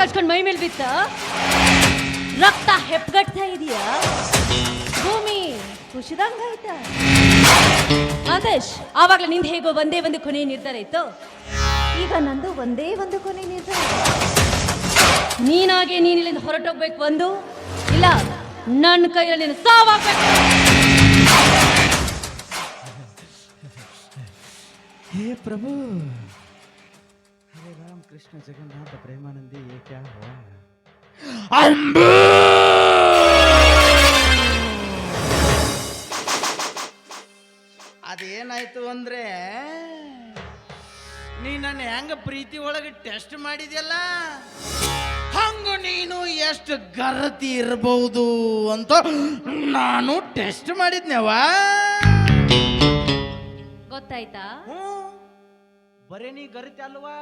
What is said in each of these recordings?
ಕಚ್ಕೊಂಡು ಮೈ ಮೇಲೆ ಬಿತ್ತ? ರಕ್ತ ಹೆಪ್ಪಗಟ್ತಾ ಇದೆಯಾ? ಭೂಮಿ ಖುಷಿದಂಗ ಆಯ್ತಾ? ಆದೇಶ್, ಆವಾಗಲೇ ನಿಂದ ಹೇಗೋ ಒಂದೇ ಒಂದು ಕೊನೆ ನಿರ್ಧಾರ ಇತ್ತು ಈಗ ನಂದು ಒಂದೇ ಒಂದು ಕೊನೆ ನಿರ್ಧಾರ. ನೀನಾಗೆ ನೀನು ಇಲ್ಲಿಂದ ಹೊರಟೋಗ್ಬೇಕು ಒಂದು? ಇಲ್ಲ ನನ್ನ ಕೈಯಲ್ಲಿ ಸಾವಾಗ್ಬೇಕು. ಹೇ ಪ್ರಭು ಕೃಷ್ಣ ಜಗನ್ನಾಥ ಪ್ರೇಮಾನಂದಿ ಏಕ್ಯಾ ಅಂಬು! ಅದೇನಾಯ್ತು ಅಂದ್ರೆ ನೀ ನನ್ನ ಹೆಂಗ ಪ್ರೀತಿ ಒಳಗೆ ಟೆಸ್ಟ್ ಮಾಡಿದ್ಯಲ್ಲ? ಹಂಗ ನೀನು ಎಷ್ಟು ಗರತಿ ಇರಬಹುದು ಅಂತ ನಾನು ಟೆಸ್ಟ್ ಮಾಡಿದ್ನವ ಗೊತ್ತಾಯ್ತಾ? ಹ್ಞೂ ಬರೀ ನೀ ಗರತಿ ಅಲ್ವಾ?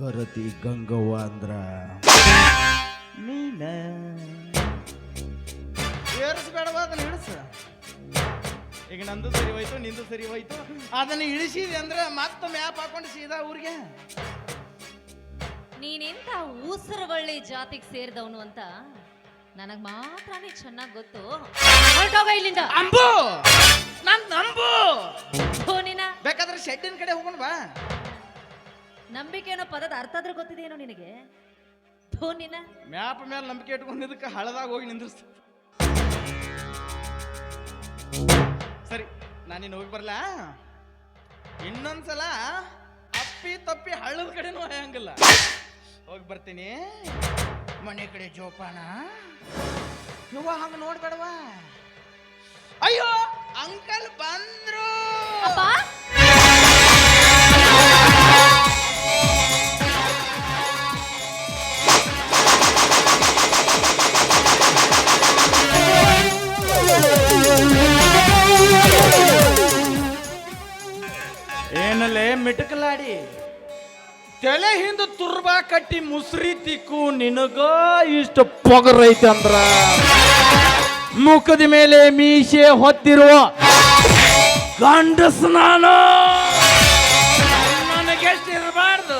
ಗರತಿ ಗಂಗವ್ವ ಅಂದ್ರ ನೀನ. ಏರಿಸ್ಬೇಡವಾ ಅದನ್ನ ಇಳಿಸ. ಈಗ ನಂದು ಸರಿ ಹೋಯ್ತು ನಿಂದು ಸರಿ ಹೋಯ್ತು. ಅದನ್ನ ಇಳಿಸಿದೆ ಅಂದ್ರೆ ಮತ್ತೆ ಮ್ಯಾಪ್ ಹಾಕೊಂಡು ಸೀದಾ ಊರಿಗೆ. ನೀನೆಂತ ಊಸರವಳ್ಳಿ ಜಾತಿಗೆ ಸೇರಿದವನು ಅಂತ ನನಗ್ ಮಾತ್ರನೇ ಚೆನ್ನಾಗಿ ಗೊತ್ತು. ಹೊರಟೋಗ ಇಲ್ಲಿಂದ. ಅಂಬು! ನನ್ ನಂಬು ಬೇಕಾದ್ರೆ ಶೆಡ್ಡಿನ ಕಡೆ ಹೋಗೋಣ ಬಾ. ನಂಬಿಕೆ ಅನ್ನೋ ಪದದ ಅರ್ಥ ಆದ್ರೂ ಗೊತ್ತಿದೆಯೇನೋ ನಿನಗೆ? ಧೋನಿನ ಮ್ಯಾಪ್ ಮೇಲೆ ನಂಬಿಕೆ ಇಟ್ಕೊಂಡಿದ್ದಕ್ಕೆ ಹಳದಾಗ ಹೋಗಿ ನಿಂದಿರ್ಸ್ತ. ಸರಿ ನಾನಿನ್ನು ಹೋಗಿ ಬರಲಾ? ಇನ್ನೊಂದ್ಸಲ ಅಪ್ಪಿ ತಪ್ಪಿ ಹಳ್ಳದ ಕಡೆನೂ ಹಂಗಿಲ್ಲ ಹೋಗಿ ಬರ್ತೀನಿ. ಮನೆ ಕಡೆ ಜೋಪಾನ. ನೀವು ಹಂಗ ನೋಡ್ಬೇಡವಾ ಅಯ್ಯೋ ಅಂಕಲ್ ಬಂದ್ರು. ತಲೆ ಹಿಂದ ತುರ್ಬ ಕಟ್ಟಿ ಮುಸ್ರಿ ತಿಕ್ಕು, ನಿನಗ ಇಷ್ಟು ಪೊಗರೈತೆ ಅಂದ್ರ. ಮುಖದ ಮೇಲೆ ಮೀಸೆ ಹೊತ್ತಿರುವ ಗಂಡಸ್ ನಾನು. ನನಗೆಷ್ಟು ಇರಬಾರ್ದು?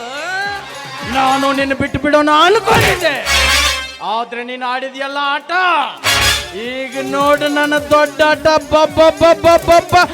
ನಾನು ನಿನ್ನ ಬಿಟ್ಟು ಬಿಡೋಣ ಅನ್ಕೊಂಡಿದ್ದೆ. ಆದ್ರೆ ನೀನು ಆಡಿದ್ಯಲ್ಲ ಆಟ? ಈಗ ನೋಡು ನನ್ನ ದೊಡ್ಡ ಆಟ. ಬಬ್ಬ ಬಬ್ಬ ಬಬ್ಬ ಬಾ!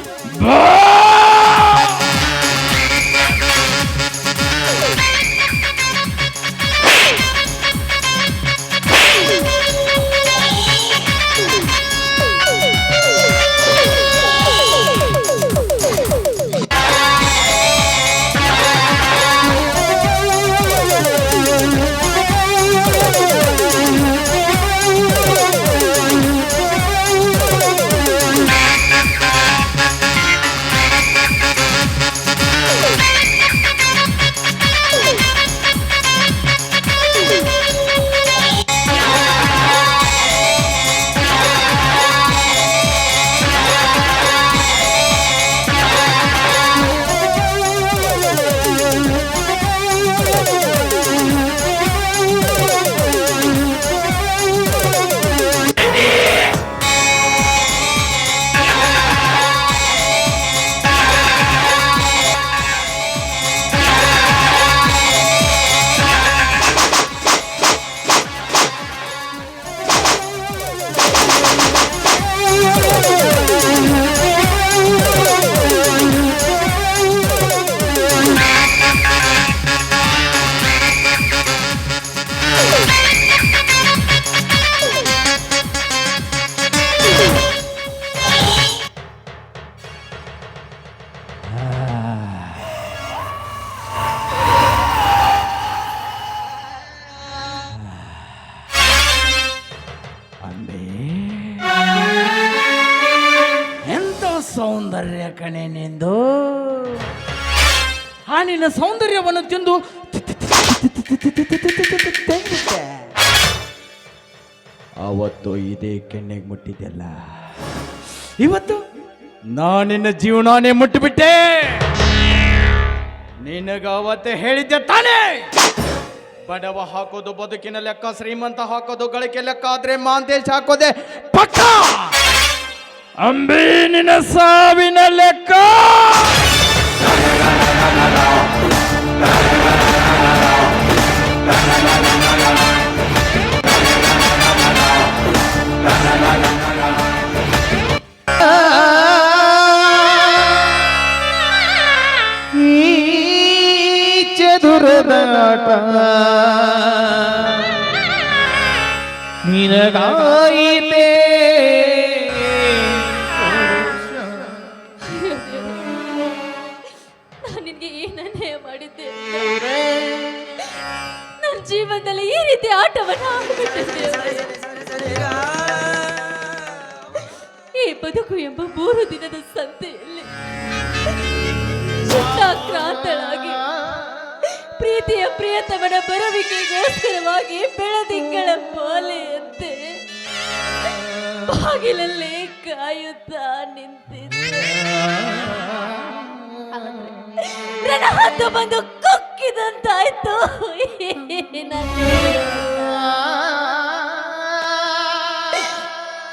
ಸೌಂದರ್ಯ ಕಣೆ ನಿಂದು ಆ ನಿನ್ನ ಸೌಂದರ್ಯವನ್ನು ತಿಂದು ಅವತ್ತು ಇದೇ ಕೆಣ್ಣೆಗೆ ಮುಟ್ಟಿದ್ದೆಲ್ಲ ಇವತ್ತು ನಾನಿನ್ನ ಜೀವನಾನೇ ಮುಟ್ಟಿಬಿಟ್ಟೆ ನಿನಗ ಅವತ್ತೆ ಹೇಳಿದ್ದೆ ತಾನೇ ಬಡವ ಹಾಕೋದು ಬದುಕಿನ ಲೆಕ್ಕ ಶ್ರೀಮಂತ ಹಾಕೋದು ಗಳಿಕೆ ಲೆಕ್ಕ ಆದ್ರೆ ಮಾಂತೇಶ್ ಹಾಕೋದೆ ಪಕ್ಕ ಅಂಬೀನಿನ ಸಾವಿನ ಲೆಕ್ಕ. ಚದುರದಾಟ ನಿನಗಾಯಿತೇ. ನನ್ನ ಜೀವನದಲ್ಲಿ ಈ ರೀತಿ ಆಟವನ್ನು ಆಡ್ಬಿಟ್ಟಿದ್ದೆ ಈ ಬದುಕು ಎಂಬ ಮೂರು ದಿನದ ಸಂತೆಯಲ್ಲಿ ಕ್ರಾಂತಳಾಗಿ ಪ್ರೀತಿಯ ಪ್ರಿಯತಮನ ಬರುವಿಕೆಗೋಸ್ಕರವಾಗಿ ಬೆಳದಿಂಗಳ ಮಾಲೆಯಂತೆ ಬಾಗಿಲಲ್ಲಿ ಕಾಯುತ್ತಾ ನಿಂತಿದ್ದೆ. ನನ್ನ ಹತ್ತು ಬಂದು ಕುಕ್ಕಿದಂತಾಯ್ತು.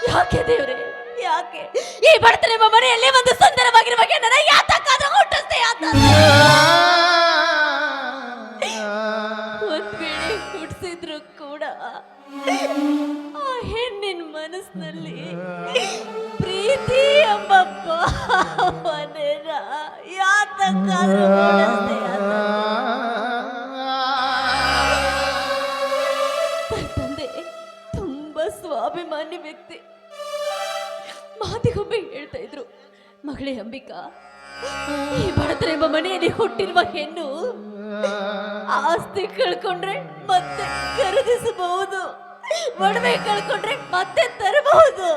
ಯಾಕೆ ದೇವ್ರೆ? ಯಾಕೆ? ಈ ಬಡತನ ಎಂಬ ಮನೆಯಲ್ಲಿ ಒಂದು ಸುಂದರವಾಗಿರುವ ನನ್ನ ಯಾತಕ್ಕಾದ್ರೂ ಹುಟ್ಟಿಸ್ದೆ ಯಾತ ಒಂದ್ ಕೂಡ ಆ ಹೆಣ್ಣಿನ ಮನಸ್ಸಿನಲ್ಲಿ ಪ್ರೀತಿ ಎಂಬ ಭಾವನೆನ? ನನ್ನ ತಂದೆ ತುಂಬಾ ಸ್ವಾಭಿಮಾನಿ ವ್ಯಕ್ತಿ. ಮಾತಿಗೊಮ್ಮೆ ಹೇಳ್ತಾ ಇದ್ರು, ಮಗಳೇ ಅಂಬಿಕಾ, ಈ ಬಡತನ ಎಂಬ ಮನೆಯಲ್ಲಿ ಹುಟ್ಟಿರುವ ಹೆಣ್ಣು ಆಸ್ತಿ ಕಳ್ಕೊಂಡ್ರೆ ಮತ್ತೆ ಖರೀದಿಸಬಹುದು, ಒಡವೆ ಕಳ್ಕೊಂಡ್ರೆ ಮತ್ತೆ ತರಬಹುದು.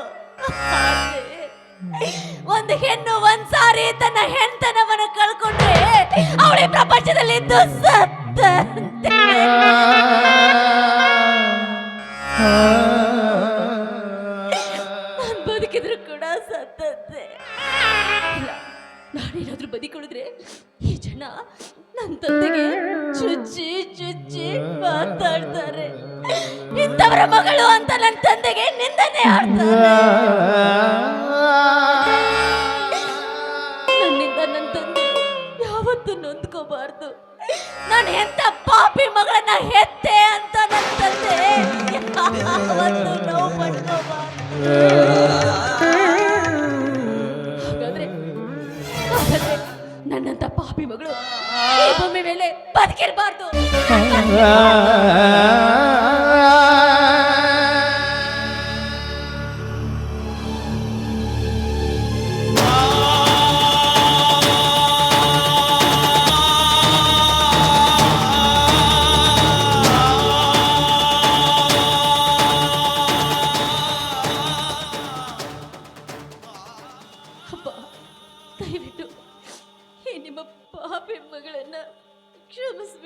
ಒಂದು ಹೆಣ್ಣು ಒಂದ್ಸಾರಿ ತನ್ನ ಹೆಣ್ತನವನ್ನ ಕಳ್ಕೊಂಡ್ರೆ ಅವಳೇ ಪ್ರಪಂಚದಲ್ಲಿ ಬದುಕಿದ್ರು ಕೂಡ ಸತ್ತಂತೆ ನಾನೇನಾದ್ರೂ ಬದುಕುಳಿದ್ರೆ ಈ ಜನ ನನ್ನ ತಂದೆಗೆ ಚುಚ್ಚಿ ಚುಚ್ಚಿ ಮಾತಾಡ್ತಾರೆ. ಇಂಥವರ ಮಗಳು ಅಂತ ನನ್ನ ತಂದೆಗೆ ನಿಂದನೆ ಆಡ್ತಾರೆ ನೊಂದ್ಕೋಬಾರ್ದು ನಾನು ಎಂತ ಪಾಪಿ ಮಗಳನ್ನ ಹೆತ್ತೆ ಅಂತ ನನ್ನ ತಂದೆ? ಯಾವತ್ತೂ ನೋವು ಪಡ್ಕೋಬಾರ್ದು. ನನ್ನಂತ ಪಾಪಿ ಮಗಳು ಈ ಭೂಮಿ ಮೇಲೆ ಬದುಕಿರ್ಬಾರ್ದು.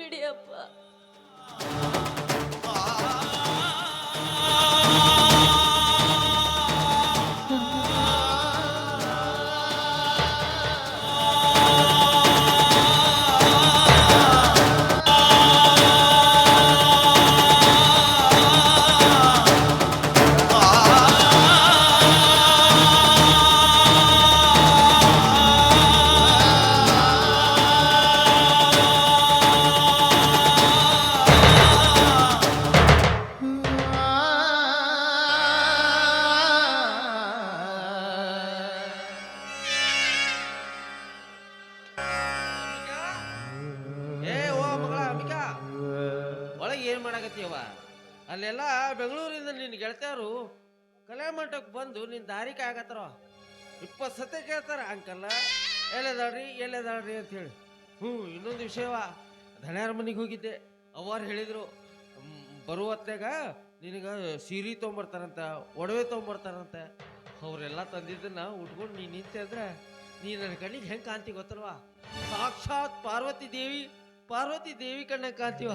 ಕ್ಷಮಿಸ್ಬಿಡಿ ಅಲ್ಲೆಲ್ಲ ಬೆಂಗಳೂರಿಂದ ನಿನ್ನ ಗೆಳತಿಯರು ಕಲೆ ಮಂಟಕ್ಕೆ ಬಂದು ನಿನ್ನ ದಾರಿ ಆಗತ್ತಾರ ಇಪ್ಪತ್ತು ಸತೆ ಕೇಳ್ತಾರ ಅಂಕಲ್ಲ ಎಲ್ಲದಾಳ್ರಿ ಅಂತ ಹೇಳಿ. ಹ್ಞೂ ಇನ್ನೊಂದು ವಿಷಯವ ಧಣ್ಯಾರ ಮನೆಗೆ ಹೋಗಿದ್ದೆ. ಅವ್ವಾರು ಹೇಳಿದ್ರು ಬರುವತ್ತೆಗ ಬರುವ ಹೊತ್ನ್ಯಾಗ ನಿನಗ ಸೀರೆ ತೊಗೊಂಬರ್ತಾರಂತ, ಒಡವೆ ತೊಗೊಂಬರ್ತಾರಂತ. ಅವರೆಲ್ಲ ತಂದಿದ್ದನ್ನ ಉಟ್ಕೊಂಡು ನೀನು ನಿಂತೆ ನೀ ನನ್ನ ಕಣ್ಣಿಗೆ ಹೆಂಗೆ ಕಾಂತಿ ಗೊತ್ತಲ್ವಾ? ಸಾಕ್ಷಾತ್ ಪಾರ್ವತಿ ದೇವಿ ಪಾರ್ವತಿ ದೇವಿ ಕಣ್ಣ ಕಾಂತೀವ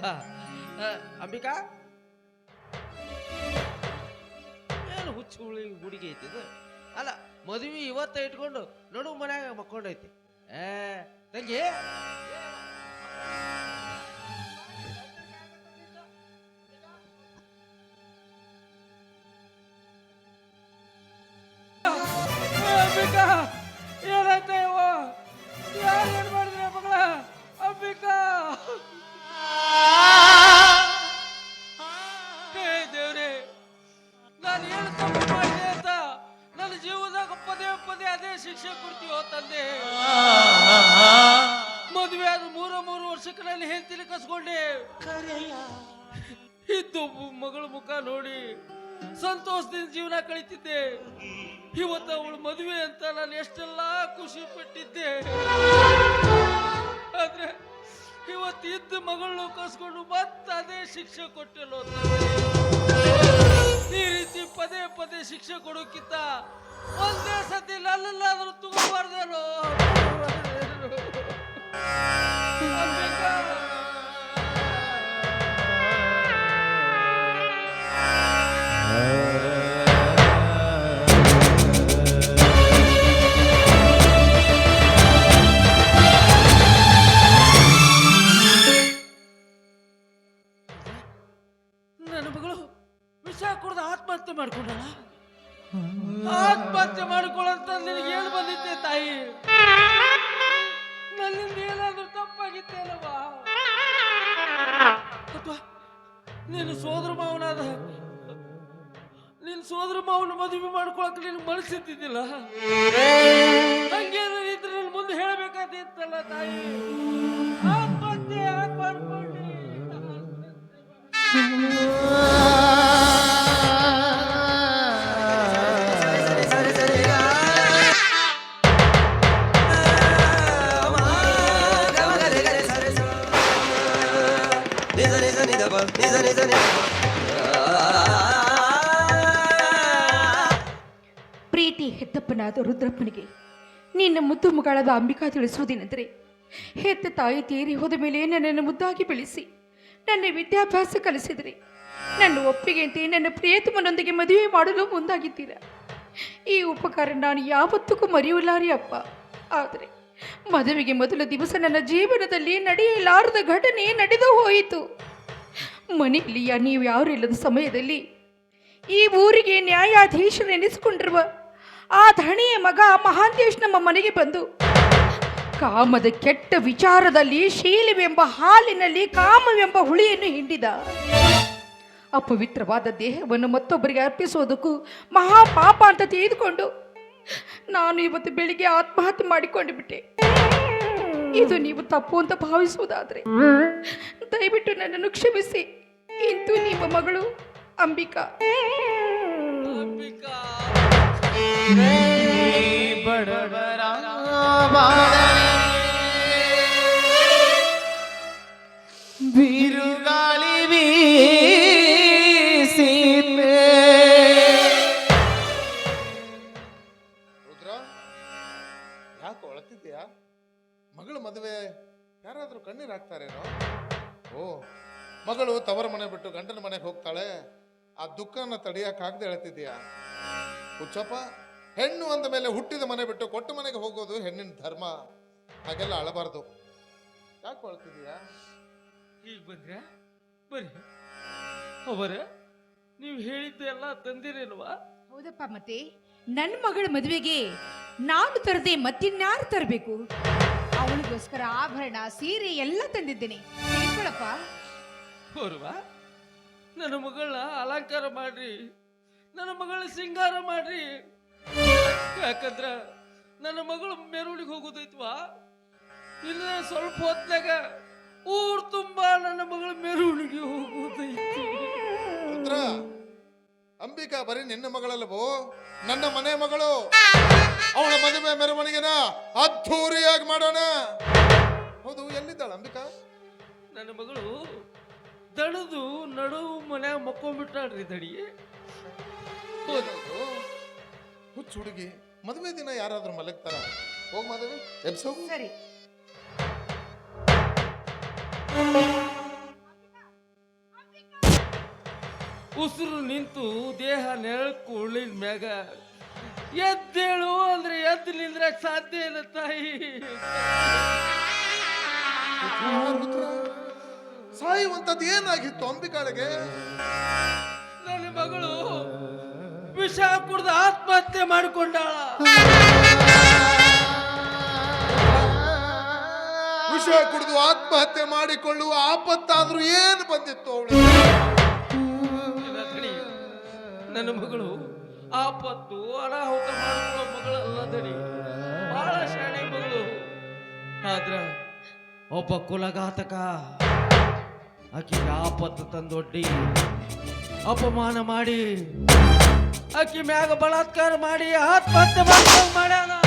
ಅಂಬಿಕಾ ಹುಚ್ಚು ಹುಡುಗಿ ಐತಿ ಇದು ಅಲ್ಲ ಮದುವೆ ಇವತ್ತ ಇಟ್ಕೊಂಡು ನಡು ಮನ್ಯಾಗ ಮಕ್ಕೊಂಡೈತಿ ಏ ತಂಗಿ? ಶಿಕ್ಷೆ ಕೊಡ್ತೀವೋ ತಂದೆ ಕಸ್ಕೊಂಡೆ. ವರ್ಷಕ್ಕೆ ಇದ್ದೊಬ್ಬ ಮಗಳ ಮುಖ ನೋಡಿ ಸಂತೋಷದಿಂದ ಜೀವನ ಕಳೀತಿದ್ದೆ. ಇವತ್ತು ಅವಳು ಮದುವೆ ಅಂತ ನಾನು ಎಷ್ಟೆಲ್ಲ ಖುಷಿ ಪಟ್ಟಿದ್ದೆ. ಆದ್ರೆ ಇವತ್ತು ಇದ್ದ ಮಗಳನ್ನ ಕಸ್ಕೊಂಡು ಮತ್ತೆ ಅದೇ ಶಿಕ್ಷೆ ಕೊಟ್ಟಿಲ್ಲ ಈ ರೀತಿ ಪದೇ ಪದೇ ಶಿಕ್ಷೆ ಕೊಡೋಕ್ಕಿಂತ ಒಂದೇ ಸತಿ ನನ್ನಲ್ಲಾದ್ರೂ ತಗೋಬಾರ್ದೇನೋ ನಿನಗೆ ತಾಯಿ. ನನ್ನಿಂದ ಏನಾದ್ರೂ ತಪ್ಪಾಗಿತ್ತೇನವಾ ಅಥವಾ ನೀನು ಸೋದರ ಮಾವನಾದ, ನಿನ್ನ ಸೋದರ ಮಾವನ ಮದುವೆ ಮಾಡ್ಕೊಳಕ್ ನಿನ್ ಮನಸ್ಸಿದ್ದಿದ್ದಿಲ್ಲ? ಹಂಗೇನು ಇದ್ರೆ ನನ್ನ ಮುಂದೆ ಹೇಳ್ಬೇಕಾದಿತ್ತಲ್ಲ ತಾಯಿ? ಆತ್ಮಹತ್ಯೆ ಯಾಕ್ ನಿನ್ನ ಮುದ್ದು ಮಗಳಾದ ಅಂಬಿಕಾ ತಿಳಿಸುವುದೇನೆಂದರೆ ಹೆತ್ತ ತಾಯಿ, ತೀರಿ ಹೋದ ಮೇಲೆ ನನ್ನನ್ನು ಮುದ್ದಾಗಿ ಬೆಳೆಸಿ, ನನ್ನ ವಿದ್ಯಾಭ್ಯಾಸ ಕಲಿಸಿದರೆ, ನನ್ನ ಒಪ್ಪಿಗೆಯಂತೆ ನನ್ನ ಪ್ರಿಯತಮನೊಂದಿಗೆ ಮದುವೆ ಮಾಡಲು ಮುಂದಾಗಿದ್ದೀರ? ಈ ಉಪಕಾರ ನಾನು ಯಾವತ್ತಿಗೂ ಮರೆಯಲಾರಿ ಅಪ್ಪ. ಆದರೆ ಮದುವೆಗೆ ಮೊದಲ ದಿವಸ ನನ್ನ ಜೀವನದಲ್ಲಿ ನಡೆಯಲಾರದ ಘಟನೆ ನಡೆದು ಹೋಯಿತು. ಮನೆಯಲ್ಲಿ ನೀವು ನೀವು ಇಲ್ಲದ ಸಮಯದಲ್ಲಿ ಈ ಊರಿಗೆ ನ್ಯಾಯಾಧೀಶರೆನಿಸಿಕೊಂಡಿರುವ ಆ ಧಣಿಯ ಮಗ ಮಹಾಂತೇಶ್ ನಮ್ಮ ಮನೆಗೆ ಬಂದು, ಕಾಮದ ಕೆಟ್ಟ ವಿಚಾರದಲ್ಲಿ ಶೀಲವೆಂಬ ಹಾಲಿನಲ್ಲಿ ಕಾಮವೆಂಬ ಹುಳಿಯನ್ನು ಹಿಂಡಿದ. ಅಪವಿತ್ರವಾದ ದೇಹವನ್ನು ಮತ್ತೊಬ್ಬರಿಗೆ ಅರ್ಪಿಸೋದಕ್ಕೂ ಮಹಾಪಾಪ ಅಂತ ತಿಳಿದುಕೊಂಡು ನಾನು ಇವತ್ತು ಬೆಳಿಗ್ಗೆ ಆತ್ಮಹತ್ಯೆ ಮಾಡಿಕೊಂಡು ಬಿಟ್ಟೆ. ಇದು ನೀವು ತಪ್ಪು ಅಂತ ಭಾವಿಸುವುದಾದ್ರೆ ದಯವಿಟ್ಟು ನನ್ನನ್ನು ಕ್ಷಮಿಸಿ. ಇಂದು ನಿಮ್ಮ ಮಗಳು ಅಂಬಿಕಾ. ಅಂಬಿಕಾ. ಬಡವರ ಬಿರುಗಾಳಿ ರುದ್ರ, ಯಾಕೆ ಒಳತಿದ್ಯಾ ಮಗಳ ಮದುವೆ, ಯಾರಾದರೂ ಕಣ್ಣೀರ್ ಹಾಕ್ತಾರೇನೋ? ಓ, ಮಗಳು ತವರ ಮನೆ ಬಿಟ್ಟು ಗಂಡನ ಮನೆಗೆ ಹೋಗ್ತಾಳೆ. ಆ ದುಃಖನ ತಡಿಯಕ್ಕಾಗದೆ ಹೇಳ್ತಿದ್ಯಾ ಹುಚ್ಚಪ್ಪ ಹೆಣ್ಣು ಅಂದ ಮೇಲೆ ಹುಟ್ಟಿದ ಮನೆ ಬಿಟ್ಟು ಕೊಟ್ಟ ಮನೆಗೆ ಹೋಗೋದು ಹೆಣ್ಣಿನ ಧರ್ಮ. ಹಾಗೆಲ್ಲ ಅಳಬಾರ್ದು. ಯಾಕೆ ಒಳ್ತಿದ್ಯಾ ಈಗ ಬಂದ್ರೆ ಬನ್ನಿ ಅವರೇ ನೀವು ಹೇಳಿದ್ದೆಲ್ಲ ತಂದಿರಲ್ವಾ? ಹೌದಪ್ಪ ಮತ್ತೆ ನನ್ನ ಮಗಳ ಮದುವೆಗೆ ನಾನು ತರದೆ ಮತ್ತಿನ್ಯಾರು ತರಬೇಕು? ಅವಳಿಗೋಸ್ಕರ ಆಭರಣ ಸೀರೆ ಎಲ್ಲ ತಂದಿದ್ದೇನೆ. ಹೊರವಾ ನನ್ನ ಮಗಳನ್ನ ಅಲಂಕಾರ ಮಾಡ್ರಿ. ನನ್ನ ಮಗಳ ಸಿಂಗಾರ ಮಾಡ್ರಿ. ಯಾಕಂದ್ರ ನನ್ನ ಮಗಳು ಮೆರವಣಿಗೆ ಹೋಗೋದೈತ್ವಾ? ಇಲ್ಲ ಸ್ವಲ್ಪ ಹೊತ್ತಾಗ ಊರ್ ತುಂಬಾ ನನ್ನ ಮಗಳ ಮೆರವಣಿಗೆ ಹೋಗೋದೈತಿ. ಅಂಬಿಕಾ ಬರೀ ನಿನ್ನ ಮಗಳಲ್ಲವೋ? ನನ್ನ ಮನೆ ಮಗಳು. ಅವಳ ಮದುವೆ ಮೆರವಣಿಗೆನ ಅದ್ಧೂರಿಯಾಗಿ ಮಾಡೋಣ. ಹೌದು ಎಲ್ಲಿದ್ದಾಳ ಅಂಬಿಕಾ? ನನ್ನ ಮಗಳು ದಣದು ನಡು ಮನೆ ಮಕ್ಕೊಂಡ್ಬಿಟ್ಟಾಳ್ರಿ ದಡಿ ಹುಚ್ಚು ಹುಡುಗಿ ಮದುವೆ ದಿನ ಯಾರಾದ್ರೂ ಮಲಗ್ತಾರ? ಹೋಗ್ ಮದುವೆ ಎಬ್ಸೋಗು ಸರಿ. ಉಸಿರು ನಿಂತು ದೇಹ ನೆರಳಕ್ಕೆ ಉಳಿದ ಮ್ಯಾಗ ಎದ್ದೇಳು ಅಂದ್ರೆ ಎದ್ದು ನಿಂದ್ರಕ್ ಸಾಧ್ಯ ಇಲ್ಲ ತಾಯಿ. ಸಾಯುವಂತದ್ದು ಏನಾಗಿತ್ತು ಅಂಬಿಕಾಳಿಗೆ? ನನ್ನ ಮಗಳು ವಿಷ ಕುಡ್ದು ಆತ್ಮಹತ್ಯೆ ಮಾಡಿಕೊಂಡಾಳ. ವಿಷ ಕುಡಿದು ಆತ್ಮಹತ್ಯೆ ಮಾಡಿಕೊಳ್ಳುವ ಆಪತ್ತಾದ್ರೂ ಏನು ಬಂದಿತ್ತು ಅವಳು. ನನ್ನ ಮಗಳು ಆಪತ್ತು ಅನಾಹುತ ಮಾಡಿಕೊಳ್ಳೋ ಮಗಳಲ್ಲ ದಡಿ ಬಹಳ ಶಾಣೆ ಮಗಳು. ಆದ್ರ ಒಬ್ಬ ಕುಲಘಾತಕ. ಆಕೆಗೆ ಆಪತ್ತು ತಂದೊಡ್ಡಿ. ಅಪಮಾನ ಮಾಡಿ. ಆಕಿ ಮ್ಯಾಗ ಬಲಾತ್ಕಾರ ಮಾಡಿ ಆತ್ಮಹತ್ಯೆ ಮಾಡ್ಯಾನ.